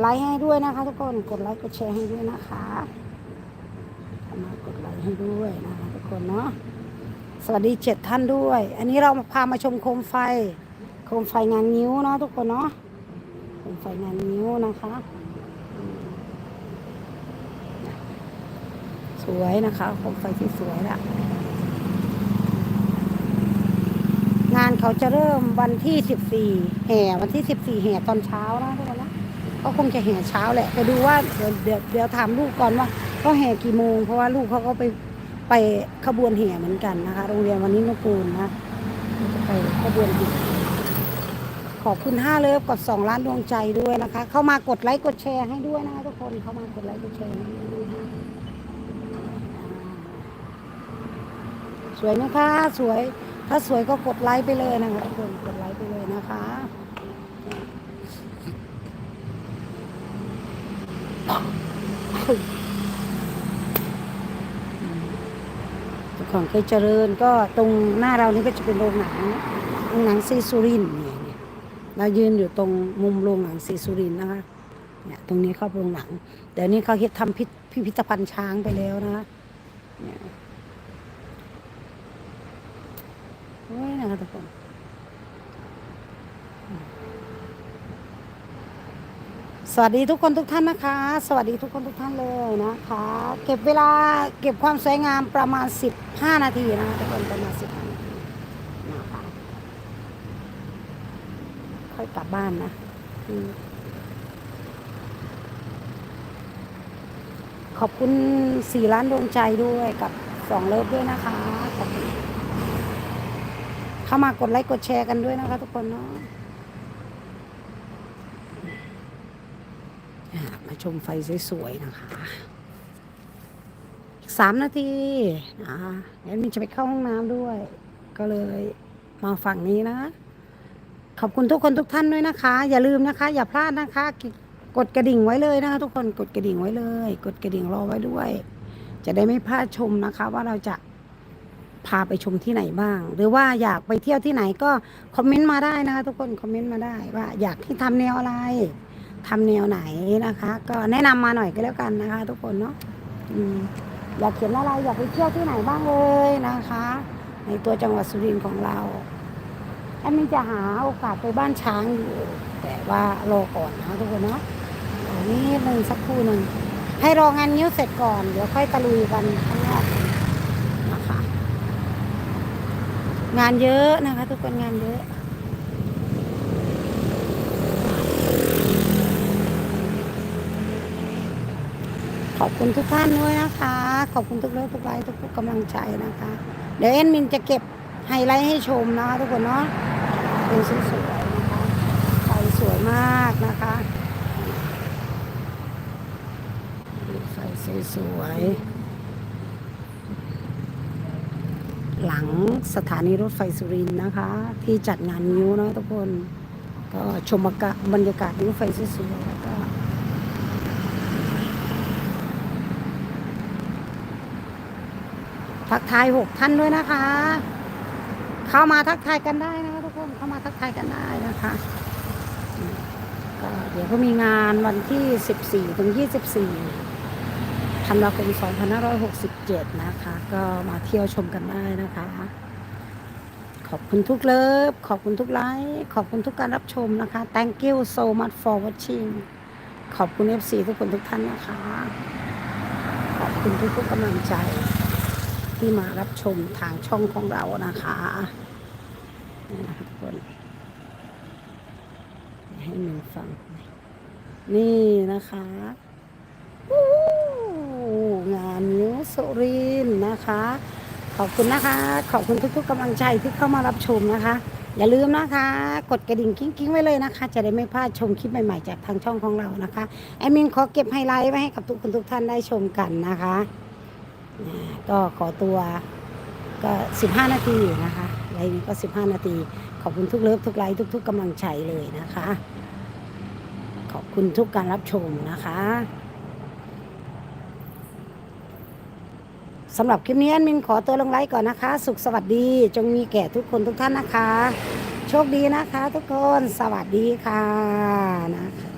ไลค์ให้ด้วยนะคะ ทุกคนกดไลค์กดแชร์ให้ด้วยนะคะมากดไลค์ให้ด้วยนะคะทุกคนเนาะสวัสดีเจ็ดท่านด้วย อันนี้เราพามาชมโคมไฟ โคมไฟงานนิ้วเนาะทุกคนเนาะโคมไฟงานนิ้วนะคะ สวยนะคะโคมไฟที่สวยละงานเขาจะเริ่มวันที่สิบสี่แห่วันที่สิบสี่แห่ตอนเช้านะทุกคนนะ ก็คงจะแห่เช้าแหละไปดูว่าเดี๋ยวเดี๋ยวเดี๋ยวถามลูกก่อนว่าเขาแห่กี่โมง เพราะว่าลูกเขาก็ไปไปขบวนแห่เหมือนกันนะคะ โรงเรียนวันนี้นกูลนะจะไปขบวนแห่ขอบคุณห้าเลิฟกับสองล้านดวงใจด้วยนะคะ เข้ามากดไลค์กดแชร์ให้ด้วยนะคะทุกคนเข้ามากดไลค์กดแชร์ให้ด้วยนะคะสวยถ้าสวยก็กดไลค์ไปเลยนะคะทุกคนกดไลค์ไปเลยนะคะเจ้า ของเคยเจริญก็ตรงหน้าเรานี่ก็จะเป็นโรงหนังโรงหนังซีซูรินเนี่ยเนี่ยเรายืนอยู่ตรงมุมโรงหนังศรีสุรินนะคะเนี่ยตรงนี้เข้าโรงหนังเดี๋ยวนี้เขาเฮ็ดทำพิพพิพิธภัณฑ์ช้างไปแล้วนะคะเนี่ยโอ้ยนะคะทุกคน สวัสดีทุกคนทุกท่านนะคะ สวัสดีทุกคนทุกท่านเลยนะคะ เก็บเวลาเก็บความสวยงามประมาณ 15 นาทีนะคะทุกคนประมาณ15นาทีนะคะค่อยกลับบ้านนะขอบคุณสี่ล้านดวงใจด้วยกับสองเลิฟด้วยนะคะขอบคุณเข้ามากดไลค์กดแชร์กันด้วยนะคะทุกคนเนาะอะ มาชมไฟสวยๆนะคะสามนาทีนะคะแอดมินจะไปเข้าห้องน้ำด้วย ก็เลยมาฝั่งนี้นะ ขอบคุณทุกคนทุกท่านด้วยนะคะ อย่าลืมนะคะ อย่าพลาดนะคะ กดกระดิ่งไว้เลยนะคะ ทุกคนกดกระดิ่งไว้เลย กดกระดิ่งรอไว้ด้วย จะได้ไม่พลาดชมนะคะ ว่าเราจะพาไปชมที่ไหนบ้าง หรือว่าอยากไปเที่ยวที่ไหนก็คอมเมนต์มาได้นะคะ ทุกคนคอมเมนต์มาได้ว่าอยากให้ทำแนวอะไร ทำแนวไหนนะคะ ก็แนะนำมาหน่อยก็แล้วกันนะคะ ทุกคนเนาะอยากเขียนอะไรอยากไปเที่ยวที่ไหนบ้างเลยนะคะ ในตัวจังหวัดสุรินทร์ของเราแอดมินจะหาโอกาสไปบ้านช้างอยู่แต่ว่ารอก่อนนะทุกคนเนาะอันนี้หนึ่งสักครู่หนึ่งให้รองานนิ้วเสร็จก่อน เดี๋ยวค่อยตะลุยกันข้างนอกนะคะงานเยอะนะคะ ทุกคนงานเยอะ ขอบคุณทุกท่านด้วยนะคะ ขอบคุณทุกเรื่องทุกไลค์ทุกกำลังใจนะคะ เดี๋ยวแอดมินจะเก็บไฮไลท์ให้ชมนะคะทุกคนเนาะดูสวยๆนะคะไฟสวยมากนะคะไฟสวยๆหลังสถานีรถไฟสุรินทร์นะคะ ที่จัดงานนิ้วนะทุกคน ก็ชมบรรยากาศนิ้วไฟสวยๆแล้วก็ ทักทายหกท่านด้วยนะคะ เข้ามาทักทายกันได้นะคะทุกคนเข้ามาทักทายกันได้นะคะก็เดี๋ยวก็มีงานวันที่14ถึง24ธันวาคม2567นะคะ ก็มาเที่ยวชมกันได้นะคะ ขอบคุณทุกเลิฟขอบคุณทุกไลค์ขอบคุณทุกการรับชมนะคะ thank you so much for watching ขอบคุณ FC ทุกคนทุกท่านนะคะ ขอบคุณทุกๆกำลังใจ ที่มารับชมทางช่องของเรานะคะนี่นะคะทุกคนให้หนูฟัง นี่นะคะงานนิ้วสุรินนะคะ ขอบคุณนะคะ ขอบคุณทุกๆกำลังใจที่เข้ามารับชมนะคะ อย่าลืมนะคะ กดกระดิ่งกิ้งๆ ไว้เลยนะคะ จะได้ไม่พลาดชมคลิปใหม่ๆ จากทางช่องของเรานะคะแอดมินขอเก็บไฮไลท์ไว้ให้กับทุกคนทุกท่านได้ชมกันนะคะ ก็ขอตัวก็ 15 นาทีนะคะไลฟ์นี้ก็ 15 นาที ขอบคุณทุกเลิฟทุกไลฟ์ทุก ๆกำลังใจเลยนะคะ ขอบคุณทุกการรับชมนะคะสำหรับคลิปนี้มินขอตัวลงไลฟ์ก่อนนะคะ สุขสวัสดีจงมีแก่ทุกคนทุกท่านนะคะ โชคดีนะคะทุกคนสวัสดีค่ะนะคะ